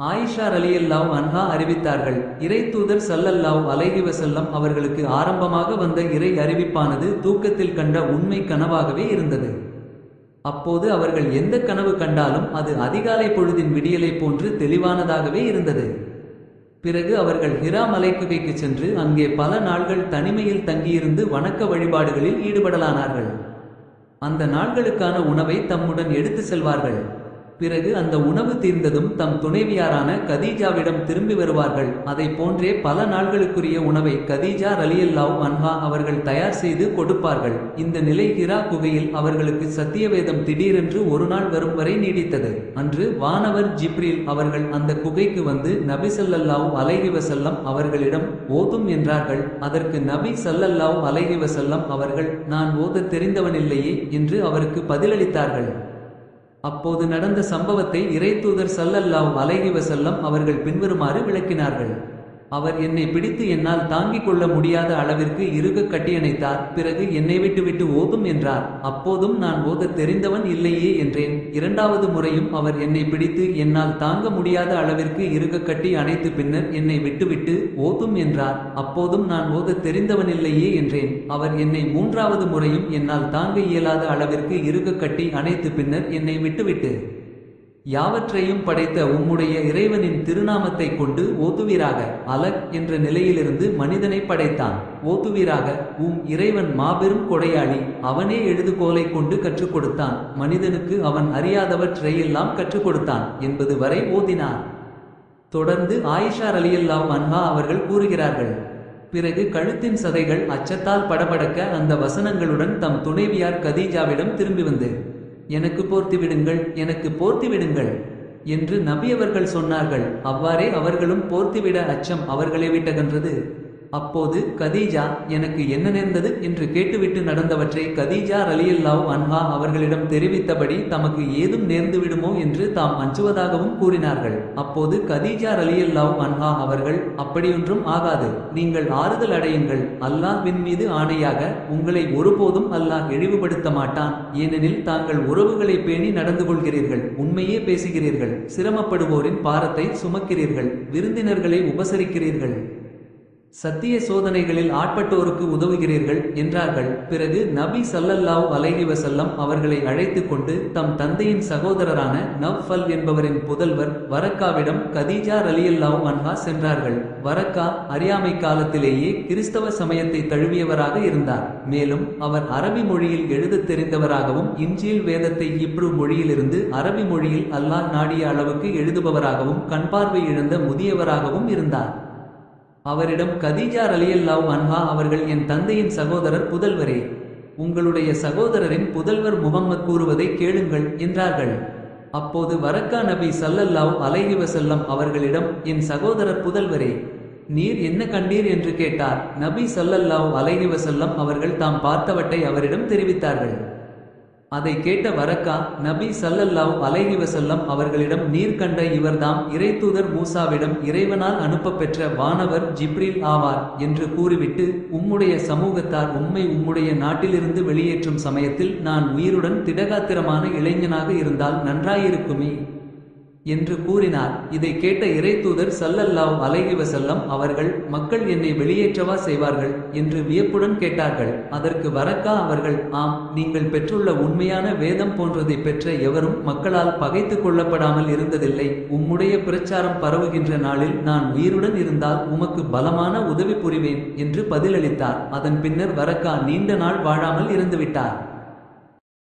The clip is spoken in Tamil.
ஆயிஷா அலியல்லாவ் அன்ஹா அறிவித்தார்கள் இறை தூதர் சல்லல்லாவ் அலைஹிவசல்லம் அவர்களுக்கு ஆரம்பமாக வந்த இறை அறிவிப்பானது தூக்கத்தில் கண்ட உண்மை கனவாகவே இருந்தது. அப்போது அவர்கள் எந்த கனவு கண்டாலும் அது அதிகாலை பொழுதின் விடியலைப் போன்று தெளிவானதாகவே இருந்தது. பிறகு அவர்கள் ஹிரா மலைக்குகைக்கு சென்று அங்கே பல நாள்கள் தனிமையில் தங்கியிருந்து வணக்க வழிபாடுகளில் ஈடுபடலானார்கள். அந்த நாள்களுக்கான உணவை தம்முடன் எடுத்து செல்வார்கள். பிறகு அந்த உணவு தீர்ந்ததும் தம் துணைவியாரான கதீஜாவிடம் திரும்பி வருவார்கள். அதை போன்றே பல நாள்களுக்குரிய உணவை கதீஜா ரலியல்லாவ் அன்ஹா அவர்கள் தயார் செய்து கொடுப்பார்கள். இந்த நிலை ஹிரா குகையில் அவர்களுக்கு சத்தியவேதம் திடீரென்று ஒரு நாள் வரும் வரை நீடித்தது. அன்று வானவர் ஜிப்ரில் அவர்கள் அந்த குகைக்கு வந்து நபி சல்லல்லாவ் அலைஹி வசல்லம் அவர்களிடம் ஓதும் என்றார்கள். அதற்கு நபி சல்லல்லாவ் அலைஹி வசல்லம் அவர்கள் நான் ஓதத் தெரிந்தவனில்லையே என்று அவருக்கு பதிலளித்தார்கள். அப்போது நடந்த சம்பவத்தை இறைத்தூதர் சல்லல்லாஹ் அலைஹி வசல்லம் அவர்கள் பின்வருமாறு விளக்கினார்கள். அவர் என்னை பிடித்து என்னால் தாங்கிக் கொள்ள முடியாத அளவிற்கு இறுக கட்டியணைத்தார். பிறகு என்னை விட்டுவிட்டு ஓதும் என்றார். அப்போதும் நான் ஓதத் தெரிந்தவன் இல்லையே என்றேன். இரண்டாவது முறையும் அவர் என்னை பிடித்து என்னால் தாங்க முடியாத அளவிற்கு இறுக கட்டி அணைத்து பின்னர் என்னை விட்டுவிட்டு ஓதும் என்றார். அப்போதும் நான் ஓதத் தெரிந்தவனில்லையே என்றேன். அவர் என்னை மூன்றாவது முறையும் என்னால் தாங்க இயலாத அளவிற்கு இறுக கட்டி அணைத்து பின்னர் என்னை விட்டுவிட்டு யாவற்றையும் படைத்த உம்முடைய இறைவனின் திருநாமத்தை கொண்டு ஓதுவீராக அலக் என்ற நிலையிலிருந்து மனிதனை படைத்தான். ஓதுவீராக உம் இறைவன் மாபெரும் கொடையாளி அவனே எழுதுகோலை கொண்டு கற்றுக் கொடுத்தான் மனிதனுக்கு அவன் அறியாதவற்றையெல்லாம் கற்றுக் கொடுத்தான் என்பது வரை ஓதினார். தொடர்ந்து ஆயிஷார் அலியல்லாம் அன்ஹா அவர்கள் கூறுகிறார்கள் பிறகு கழுத்தின் சதைகள் அச்சத்தால் படபடக்க அந்த வசனங்களுடன் தம் துணைவியார் கதீஜாவிடம் திரும்பி வந்து எனக்கு போர்த்தி விடுங்கள் எனக்கு போர்த்தி விடுங்கள் என்று நபியவர்கள் சொன்னார்கள். அவ்வாறே அவர்களும் போர்த்திவிட அச்சம் அவர்களை விட்டகன்றது அப்போது கதீஜா எனக்கு என்ன நேர்ந்தது? என்று கேட்டுவிட்டு நடந்தவற்றை கதீஜா ரலியல்லாவ் அன்ஹா அவர்களிடம் தெரிவித்தபடி தமக்கு ஏதும் நேர்ந்து விடுமோ என்று தாம் அஞ்சுவதாகவும் கூறினார்கள். அப்போது கதீஜா ரலியல்லாவ் அன்ஹா அவர்கள் அப்படியொன்றும் ஆகாது. நீங்கள் ஆறுதல் அடையுங்கள். அல்லாஹ்வின் மீது ஆணையாக உங்களை ஒருபோதும் அல்லாஹ் இழிவுபடுத்த மாட்டான். ஏனெனில் தாங்கள் உறவுகளை பேணி நடந்து கொள்கிறீர்கள். உண்மையே பேசுகிறீர்கள். சிரமப்படுவோரின் பாரத்தை சுமக்கிறீர்கள். விருந்தினர்களை உபசரிக்கிறீர்கள். சத்திய சோதனைகளில் ஆட்பட்டோருக்கு உதவுகிறீர்கள் என்றார்கள். பிறகு நபி சல்லல்லாஹ் அலைஹி வசல்லம் அவர்களை அழைத்து கொண்டு தம் தந்தையின் சகோதரரான நவ்ஃபல் என்பவரின் புதல்வர் வரக்காவிடம் கதீஜா ரலியல்லாஹு அன்ஹா சென்றார்கள். வரக்கா அறியாமை காலத்திலேயே கிறிஸ்தவ சமயத்தை தழுவியவராக இருந்தார். மேலும் அவர் அரபி மொழியில் எழுதத் தெரிந்தவராகவும் இஞ்சியில் வேதத்தை இப்ரு மொழியிலிருந்து அரபி மொழியில் அல்லாஹ் நாடிய அளவுக்கு எழுதுபவராகவும் கண்பார்வை இழந்த முதியவராகவும் இருந்தார். அவரிடம் கதீஜா அலியல்லாவ் அன்ஹா அவர்கள் என் தந்தையின் சகோதரர் புதல்வரே. உங்களுடைய சகோதரரின் புதல்வர் முகம்மத் கூறுவதை கேளுங்கள் என்றார்கள். அப்போது வரக்கா நபி சல்லல்லாவ் அலைஹி வசல்லம் அவர்களிடம் என் சகோதரர் புதல்வரே நீர் என்ன கண்டீர் என்று கேட்டார். நபி சல்லல்லாவ் அலைஹி வசல்லம் அவர்கள் தாம் பார்த்தவற்றை அவரிடம் தெரிவித்தார்கள். அதை கேட்ட வரக்கா நபி சல்லல்லாஹ் அலைஹி வசல்லம் அவர்களிடம் நீர் கண்ட இவர்தாம் இறைத்தூதர் மூசாவிடம் இறைவனால் அனுப்பப்பெற்ற வானவர் ஜிப்ரில் ஆவார் என்று கூறிவிட்டு உம்முடைய சமூகத்தார் உம்மை உம்முடைய நாட்டிலிருந்து வெளியேற்றும் சமயத்தில் நான் உயிருடன் திடகாத்திரமான இளைஞனாக இருந்தால் நன்றாயிருக்குமே. என்று கூறினார். இதை கேட்ட இறைத்தூதர் சல்லல்லாஹு அலைஹி வசல்லம் அவர்கள் மக்கள் என்னை வெளியேற்றவா செய்வார்கள்? என்று வியப்புடன் கேட்டார்கள். அதற்கு வரக்கா அவர்கள்? ஆம் நீங்கள் பெற்றுள்ள உண்மையான வேதம் போன்றதை பெற்ற எவரும் மக்களால் பகைத்து கொள்ளப்படாமல் இருந்ததில்லை. உம்முடைய பிரச்சாரம் பரவுகின்ற நாளில் நான் உயிருடன் இருந்தால் உமக்கு பலமான உதவி புரிவேன் என்று பதிலளித்தார். அதன் பின்னர் வரக்கா நீண்ட நாள் வாழாமல் இருந்துவிட்டார்.